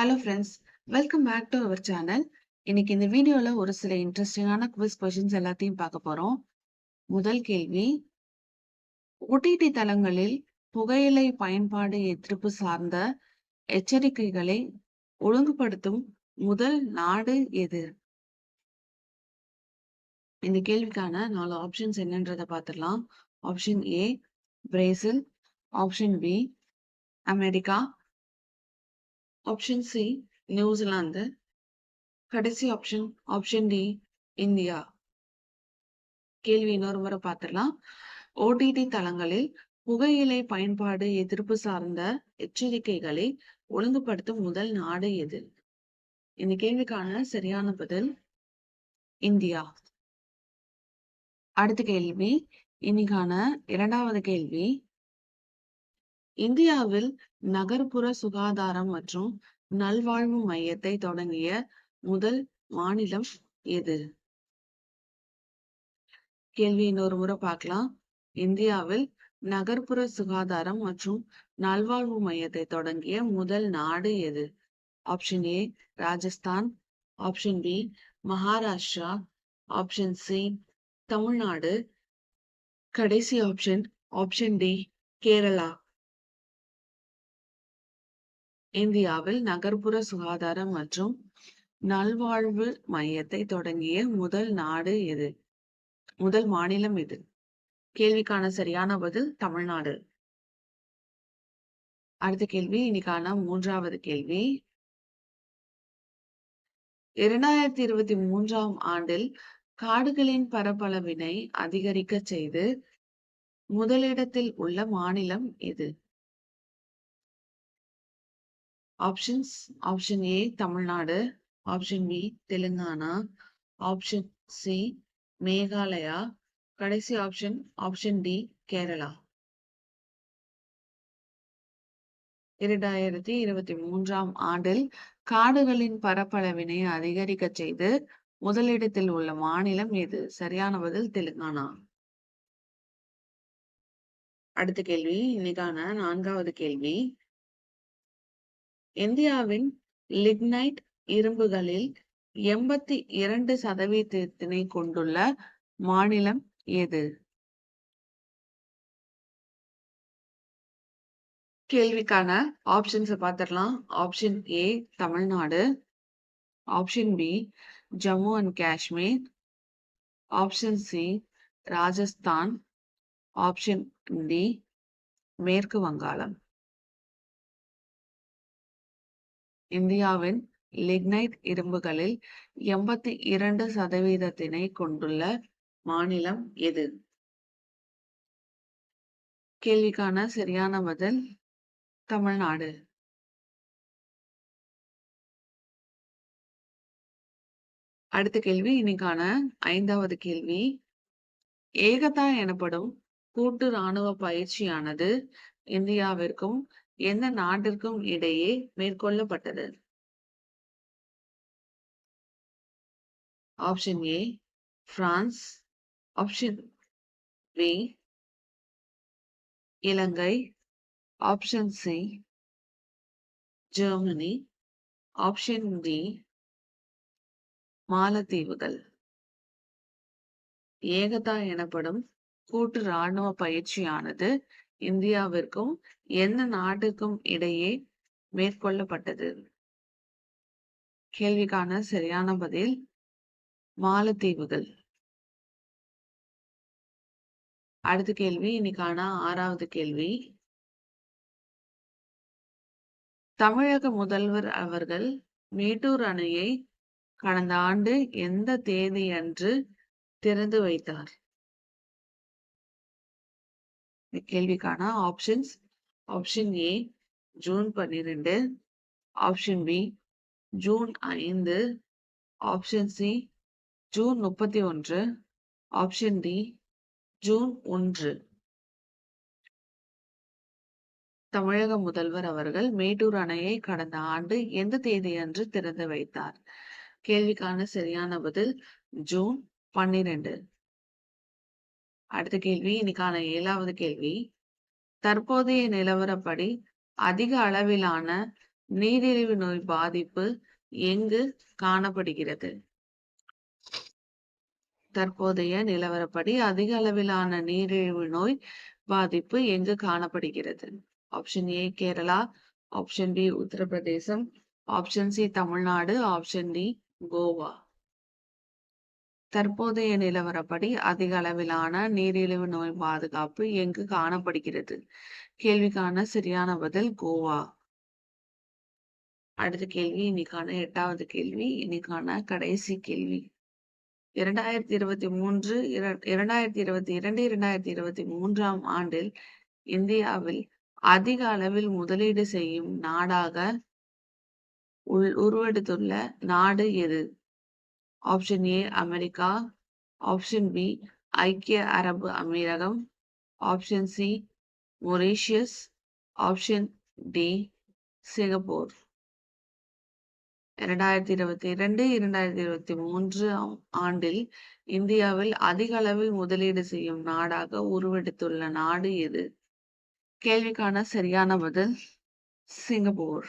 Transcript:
Hello friends welcome back to our channel இன்னைக்கு இந்த வீடியோல ஒரு சில இன்ட்ரெஸ்டிங்கான குவிஸ் கொஷின்ஸ் எல்லாத்தையும் பார்க்க போறோம். முதல் கேள்வி ஓடிடி தளங்களில் புகையிலை பயன்பாடு எதிர்ப்பு சார்ந்த எச்சரிக்கைகளை ஒழுங்குபடுத்தும் முதல் நாடு எது? இந்த கேள்விக்கான நாலு ஆப்ஷன்ஸ் என்னன்றதை பார்த்துடலாம். Option A Brazil option B America option C New Zealand கடைசி ஆப்ஷன் ஆப்ஷன் டி இந்தியா. கேள்வி இன்னொரு முறை பார்த்துடலாம். ஓடிடி தளங்களில் புகையிலை பயன்பாடு எதிர்ப்பு சார்ந்த எச்சரிக்கைகளை ஒழுங்குபடுத்தும் முதல் நாடு எது? இந்த கேள்விக்கான சரியான பதில் இந்தியா. அடுத்த கேள்வி இன்னைக்கான இரண்டாவது கேள்வி இந்தியாவில் நகர்ப்புற சுகாதாரம் மற்றும் நல்வாழ்வு மையத்தை தொடங்கிய முதல் மாநிலம் எது? கேள்வி இன்னொரு முறை பார்க்கலாம். இந்தியாவில் நகர்ப்புற சுகாதாரம் மற்றும் நல்வாழ்வு மையத்தை தொடங்கிய முதல் நாடு எது? Option A Rajasthan. Option B Maharashtra. Option C Tamil Nadu. கடைசி ஆப்ஷன் ஆப்ஷன் டி கேரளா. இந்தியாவில் நகர்ப்புற சுகாதாரம் மற்றும் நல்வாழ்வு மையத்தை தொடங்கிய முதல் நாடு எது? முதல் மாநிலம் எது? கேள்விக்கான சரியான பதில் தமிழ்நாடு. அடுத்த கேள்வி இன்னைக்கான மூன்றாவது கேள்வி. இரண்டாயிரத்தி இருபத்தி மூன்றாம் ஆண்டில் காடுகளின் பரப்பளவினை அதிகரிக்க செய்து முதலிடத்தில் உள்ள மாநிலம் எது? Options option A Tamil Nadu option B Telangana option C Meghalaya கடைசி ஆப்ஷன் ஆப்ஷன் டி கேரளா இரண்டாயிரத்தி இருபத்தி மூன்றாம் ஆண்டில் காடுகளின் பரப்பளவினை அதிகரிக்க செய்து முதலிடத்தில் உள்ள மாநிலம் எது? சரியான பதில் தெலுங்கானா. அடுத்த கேள்வி இன்னைக்கான நான்காவது கேள்வி. இந்தியாவின் லிக்னைட் இரும்புகளில் எண்பத்தி இரண்டு சதவீதத்தினை கொண்டுள்ள மாநிலம் எது? கேள்விக்கான ஆப்ஷன்ஸை பார்த்துடலாம். Option A Tamil Nadu. Option B Jammu and Kashmir option C Rajasthan option D மேற்கு வங்காளம். இந்தியாவின் லிக்னைட் இரும்புகளில் எண்பத்தி இரண்டு சதவீதத்தினை கொண்டுள்ள மாநிலம் எது? கேள்விக்கான சரியான பதில் தமிழ்நாடு. அடுத்த கேள்வி இன்னைக்கான ஐந்தாவது கேள்வி. ஏகதா எனப்படும் கூட்டு இராணுவ பயிற்சியானது இந்தியாவிற்கும் எந்த நாட்டிற்கும் இடையே மேற்கொள்ளப்பட்டது? Option A France option B Ilankai. Option C Germany option D மாலத்தீவுகள். ஏகதா எனப்படும் கூட்டு இராணுவ பயிற்சியானது இந்தியாவிற்கும் எந்த நாட்டுக்கும் இடையே மேற்கொள்ளப்பட்டது? கேள்விக்கான சரியான பதில் மாலத்தீவுகள். அடுத்த கேள்வி இன்னைக்கான ஆறாவது கேள்வி. தமிழக முதல்வர் அவர்கள் மேட்டூர் அணையை கடந்த ஆண்டு எந்த தேதி அன்று திறந்து வைத்தார்? கேள்விக்கான ஆப்ஷன்ஸ் ஆப்ஷன் ஏ ஜூன் பன்னிரெண்டு. ஆப்ஷன் பி ஜூன் ஐந்து. ஆப்ஷன் சி ஜூன் முப்பத்தி ஒன்று. ஆப்ஷன் டி ஜூன் ஒன்று. தமிழக முதல்வர் அவர்கள் மேட்டூர் அணையை கடந்த ஆண்டு எந்த தேதி அன்று திறந்து வைத்தார்? கேள்விக்கான சரியான பதில் ஜூன் பன்னிரண்டு. அடுத்த கேள்வி இன்னைக்கான ஏழாவது கேள்வி. தற்போதைய நிலவரப்படி அதிக அளவிலான நீரிழிவு நோய் பாதிப்பு எங்கு காணப்படுகிறது? தற்போதைய நிலவரப்படி அதிக அளவிலான நீரிழிவு நோய் பாதிப்பு எங்கு காணப்படுகிறது? Option A Kerala option B Uttar Pradesh option C Tamil Nadu option D Goa தற்போதைய நிலவரப்படி அதிக அளவிலான நீரிழிவு நோய் பாதுகாப்பு எங்கு காணப்படுகிறது? கேள்விக்கான சரியான பதில் கோவா. அடுத்த கேள்வி இன்னைக்கான எட்டாவது கேள்வி இன்னைக்கான கடைசி கேள்வி. இரண்டாயிரத்தி இருபத்தி மூன்று இரண்டாயிரத்தி இருபத்தி இரண்டு இரண்டாயிரத்தி இருபத்தி மூன்றாம் ஆண்டில் இந்தியாவில் அதிக அளவில் முதலீடு செய்யும் நாடாக உள் உருவெடுத்துள்ள நாடு எது? Option A America option B ஐக்கிய அரபு அமீரகம். Option C Mauritius option D Singapore இரண்டாயிரத்தி இருபத்தி இரண்டு இரண்டாயிரத்தி இருபத்தி மூன்று ஆண்டில் இந்தியாவில் அதிக அளவில் முதலீடு செய்யும் நாடாக உருவெடுத்துள்ள நாடு எது? கேள்விக்கான சரியான பதில் சிங்கப்பூர்.